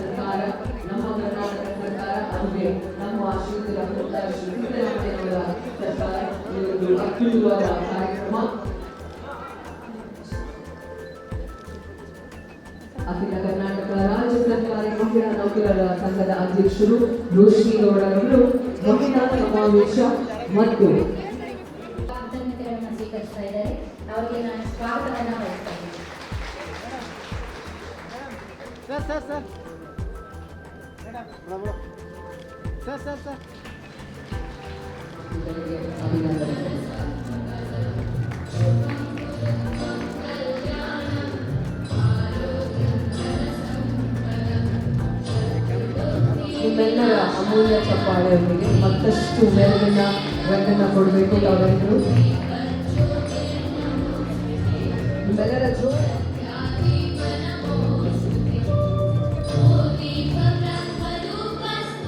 ಸರ್ಕಾರ ನಮ್ಮ ಕರ್ನಾಟಕ ಸರ್ಕಾರ ಅಂದ್ರೆ ನಮ್ಮ ಆಶೀರ್ವಾದ ಸರ್ಕಾರ ಅಖಿಲ ಕರ್ನಾಟಕ ರಾಜ್ಯ ಸರ್ಕಾರಿ ಮುಖ್ಯ ನೌಕರರ ಸಂಘದ ಅಧ್ಯಕ್ಷರು ರೋಶ್ನಿ ಗೌಡ ಅವರು ಮಹಿಳಾ ಸಮಾವೇಶ ಮತ್ತು ಸ್ವೀಕರಿಸ್ತಾ ಇದ್ದಾರೆ. ಅವರಿಗೆ ನಾನು ಸ್ವಾಗತವನ್ನು ಇದ್ದೀನಿ. Sir sir sir bravo. Sir sir sir ಇವರಿಗೆ ಅಭಿನಂದನೆ ನಿಮ್ಮೆಲ್ಲರ ಅಮೂಲ್ಯ ಚಪ್ಪಾಳೆಯೊಂದಿಗೆ ಮತ್ತಷ್ಟು ಮೆರುಗಿನ ರಂಗನ್ನ ಕೊಡಬೇಕು ತಾವೆಲ್ಲರೂ ನಿಮ್ಮೆಲ್ಲರ ಜೋ